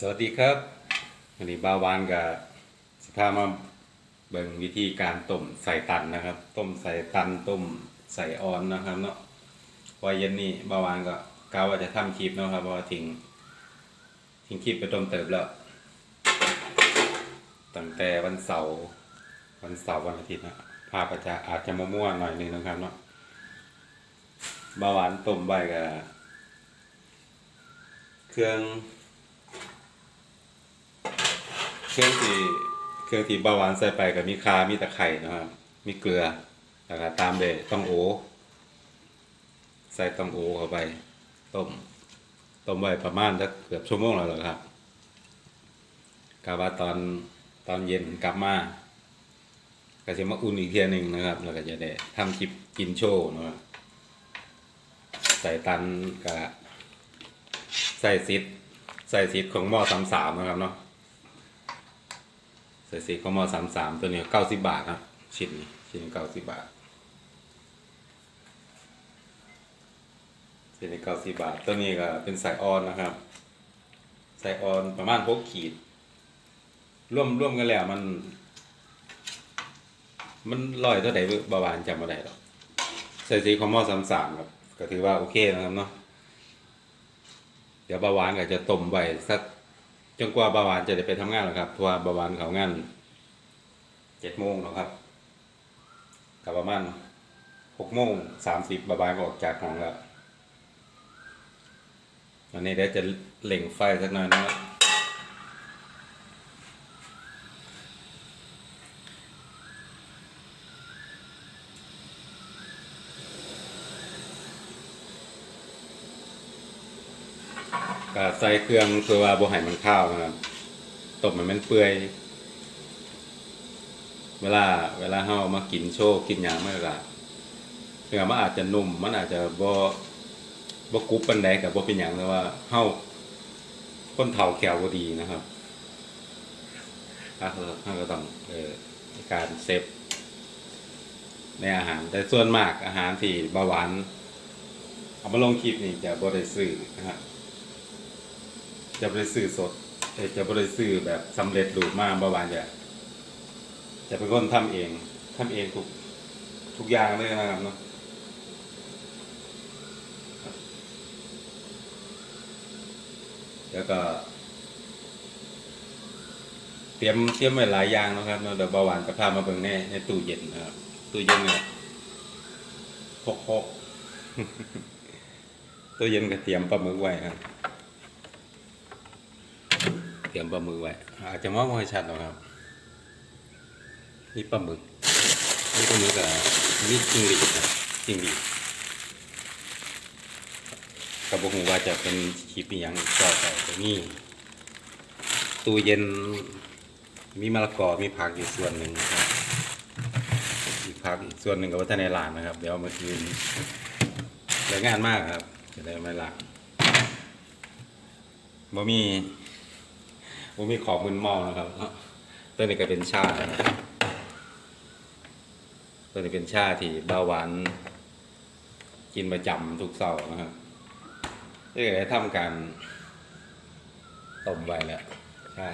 สวัสดีครับวันนี้บาวานกับสภามาเบิ่งวิธีการต้มใส่ตันนะครับ ต้มใส่ตันต้มใส่ออนนะครับเนาะพอเย็นนี้บาวานก็กาวว่าจะทำคลิปเนาะครับเพราะว่าทิ้งทิ้งคลิปไปต้มเติบแล้วตั้งแต่วันเสาร์วันเสาร์วันอาทิตย์นะภาพอาจจะอาจจะมั่วๆหน่อยนึงนะครับเนาะบาวานต้มใบกับเครื่อง เครื่องที่เครื่องที่เบาหวานใส่ไปก็มีคามีตะไคร่นะครับ มีเกลือแล้วก็ตามด้วยต้องโอ ใส่ต้องโอเข้าไป ต้ม ต้มไว้ประมาณสักเกือบชั่วโมงแล้วหรอครับกะว่าตอนตอนเย็นกลับมาก็จะมาอุ่นอีกเทียหนึ่งนะครับ แล้วก็จะได้ทำคลิปกินโชว์นะครับใส่ตันกับใส่ซิดใส่ซิดของหม้อสามสามนะครับเนาะ ใส่สีข้าวหม้อสามสามตัวนี้เก้าสิบบาทครับชิ้นนี้ชิ้นเก้าสิบบาทชิ้นนี้เก้าสิบบาท ตัวนี้ก็เป็นสายออนนะครับ สายออนประมาณหกขีด ร่วมร่วมกันแล้วมัน มันลอยเท่าไหร่บาวานจำไม่ได้หรอกใส่สีข้าวหม้อสามสามครับ ก็ถือว่าโอเคนะครับเนาะเดี๋ยวบาวานก็จะต้มไว้สัก จนกว่าบาวานจะได้ไปทำงานหรอกครับเพราะว่าบาวานเขางานเจ็ดโมงแล้วครับกับประมาณหกโมงสามสิบบาวานก็ออกจากห้องแล้ววันนี้เดี๋ยวจะเล่งไฟสักหน่อยนะครับ ก็ใส่เครื่องเพื่อว่าบ่ให้มันข้าวนะครับต้มให้มันเปื่อย เวลาเวลาเฮามากินโชว์กินหยังมันก็เนื้อมันอาจจะนุ่มมันอาจจะบ่บ่กรุบปานใดก็บ่เป็นหยังแต่ว่าเฮาคนเฒ่าแขวบ่ดีนะครับอะเฮาก็ต้องเอ่อการเซฟในอาหาร แต่ส่วนมากอาหารที่เบาหวานเอามาลงคลิปนี่จะบ่ได้ซื้อนะครับ จะบ่ได้ซื้อสดเอ่อจะบ่ได้ซื้อแบบสำเร็จรูปมาเบาหวานจะจะเป็นคนทำเองทำเองทุกทุกอย่างเลยนะครับเนาะแล้วก็ เตรียมเตรียมไว้หลายอย่างนะครับเนาะเดี๋ยวบาหวานจะพามาเบิ่งในในตู้เย็นนะครับตู้เย็นเนี่ยพกพกตู้เย็นก็เตรียมปลาหมึกไว้ครับ ตรียมปลาหมึกไว้ อาจจะมองไม่ค่อยชัดหรอกครับ นี่ปลาหมึก นี่ปลาหมึกกับนี่จิ้งหรีดนะจิ้งหรีดกับบอกว่าจะเป็นคลิปอย่างต่อไปตรงนี้ตู้เย็นมีมะละกอมีผักอยู่ส่วนหนึ่งนะครับอีกผักอีกส่วนหนึ่งกับวัฒนในร้านนะครับ เดี๋ยวเอามาคืนเลืองานมากครับจะได้ไม่ล้างบ่มี บ่มีของมึนเมานะครับตัวนี้ก็เป็นชาตัวนี้เป็นชาที่เบาหวานกินประจำทุกเสาร์นะครับนี่ก็ได้ทำการต้มไว้แล้วชา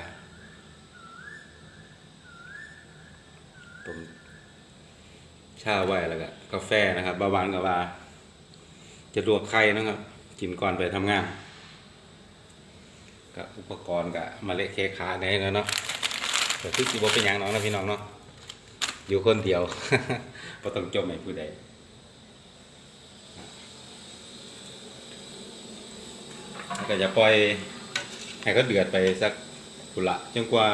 ต้มชาไว้แล้วก็กาแฟนะครับเบาหวานกับว่าจะลวกไข่นะครับ กินก่อนไปทำงาน กับอุปกรณ์กับมาเละเคกขาในนั้นเนาะแต่ที่จีบเป็นย่างน้องนะพี่น้องเนาะอยู่คนเดียวก็ต้องจมให้ผู้ใดแล้วก็จะปล่อยให้เขาเดือดไปสักกุละจนกว่า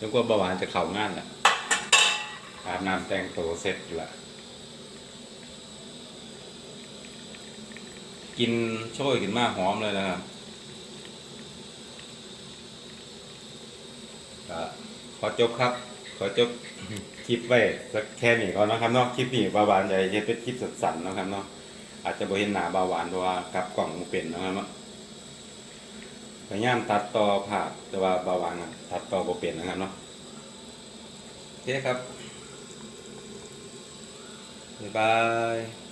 จนกว่าเบาหวานจะเข่างานแหละอาบน้ำแต่งตัวเสร็จละกินโช่วยกินมากหอมเลยนะครับ ก็ขอจบครับ ขอจบคลิปไว้สักแค่นี้ก่อนนะครับเนาะคลิปนี้บาหวานจะเฮ็ดเป็นคลิปสั้นๆนะครับเนาะอาจจะบ่เห็นหน้าบาหวานเพราะว่ากลับกล่องบ่เป็นนะครับเนาะพยายามตัดต่อภาพแต่ว่าบาหวานอะตัดต่อบ่เป็นนะครับเนาะโอเคครับบ๊ายบาย